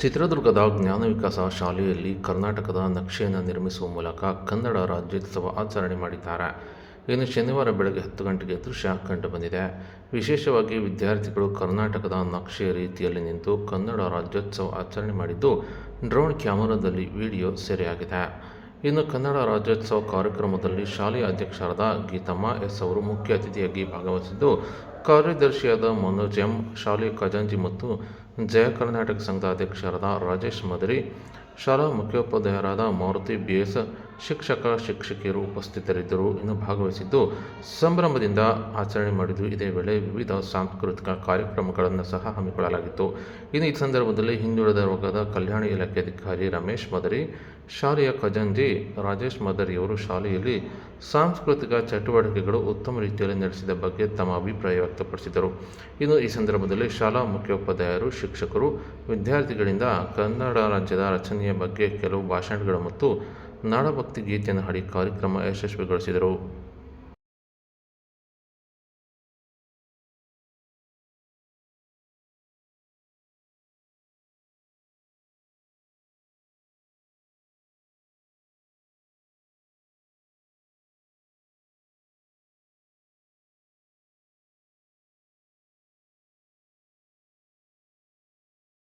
ಚಿತ್ರದುರ್ಗದ ಜ್ಞಾನ ವಿಕಾಸ ಶಾಲೆಯಲ್ಲಿ ಕರ್ನಾಟಕದ ನಕ್ಷೆಯನ್ನು ನಿರ್ಮಿಸುವ ಮೂಲಕ ಕನ್ನಡ ರಾಜ್ಯೋತ್ಸವ ಆಚರಣೆ ಮಾಡಿದ್ದಾರೆ. ಇನ್ನು ಶನಿವಾರ ಬೆಳಗ್ಗೆ ಹತ್ತು ಗಂಟೆಗೆ ದೃಶ್ಯ ಕಂಡುಬಂದಿದೆ. ವಿಶೇಷವಾಗಿ ವಿದ್ಯಾರ್ಥಿಗಳು ಕರ್ನಾಟಕದ ನಕ್ಷೆಯ ರೀತಿಯಲ್ಲಿ ನಿಂತು ಕನ್ನಡ ರಾಜ್ಯೋತ್ಸವ ಆಚರಣೆ ಮಾಡಿದ್ದು ಡ್ರೋನ್ ಕ್ಯಾಮರಾದಲ್ಲಿ ವಿಡಿಯೋ ಸೆರೆಯಾಗಿದೆ. ಇನ್ನು ಕನ್ನಡ ರಾಜ್ಯೋತ್ಸವ ಕಾರ್ಯಕ್ರಮದಲ್ಲಿ ಶಾಲೆಯ ಅಧ್ಯಕ್ಷರಾದ ಗೀತಮ್ಮ ಎಸ್ ಅವರು ಮುಖ್ಯ ಅತಿಥಿಯಾಗಿ ಭಾಗವಹಿಸಿದ್ದು ಕಾರ್ಯದರ್ಶಿಯಾದ ಮನೋಜ್ ಎಂ, ಶಾಲೆ ಖಜಾಂಜಿ ಮತ್ತು ಜಯ ಕರ್ನಾಟಕ ಸಂಘದ ಅಧ್ಯಕ್ಷರಾದ ರಾಜೇಶ್ ಮದರಿ, ಶಾಲಾ ಮುಖ್ಯೋಪಾಧ್ಯಾಯರಾದ ಮಾರುತಿ ಬಿಎಸ್, ಶಿಕ್ಷಕ, ಶಿಕ್ಷಕಿಯರು ಉಪಸ್ಥಿತರಿದ್ದರು ಇನ್ನು ಭಾಗವಹಿಸಿದ್ದು, ಸಂಭ್ರಮದಿಂದ ಆಚರಣೆ ಮಾಡಿದ್ದು ಇದೇ ವೇಳೆ ವಿವಿಧ ಸಾಂಸ್ಕೃತಿಕ ಕಾರ್ಯಕ್ರಮಗಳನ್ನು ಸಹ ಹಮ್ಮಿಕೊಳ್ಳಲಾಗಿತ್ತು. ಇನ್ನು ಈ ಸಂದರ್ಭದಲ್ಲಿ ಹಿಂದುಳಿದ ವರ್ಗದ ಕಲ್ಯಾಣ ಇಲಾಖೆ ಅಧಿಕಾರಿ ರಮೇಶ್ ಮದರಿ, ಶಾಲೆಯ ಖಜಾಂಜಿ ರಾಜೇಶ್ ಮದರಿಯವರು ಶಾಲೆಯಲ್ಲಿ ಸಾಂಸ್ಕೃತಿಕ ಚಟುವಟಿಕೆಗಳು ಉತ್ತಮ ರೀತಿಯಲ್ಲಿ ನಡೆಸಿದ ಬಗ್ಗೆ ತಮ್ಮ ಅಭಿಪ್ರಾಯ ವ್ಯಕ್ತಪಡಿಸಿದರು. ಇನ್ನು ಈ ಸಂದರ್ಭದಲ್ಲಿ ಶಾಲಾ ಮುಖ್ಯೋಪಾಧ್ಯಾಯರು, ಶಿಕ್ಷಕರು, ವಿದ್ಯಾರ್ಥಿಗಳಿಂದ ಕನ್ನಡ ರಾಜ್ಯದ ರಚನೆಯ ಬಗ್ಗೆ ಕೆಲವು ಭಾಷಣಗಳು ಮತ್ತು ನಾಡಭಕ್ತಿ ಗೀತೆಯನ್ನು ಹಾಡಿ ಕಾರ್ಯಕ್ರಮ ಯಶಸ್ವಿಗೊಳಿಸಿದರು.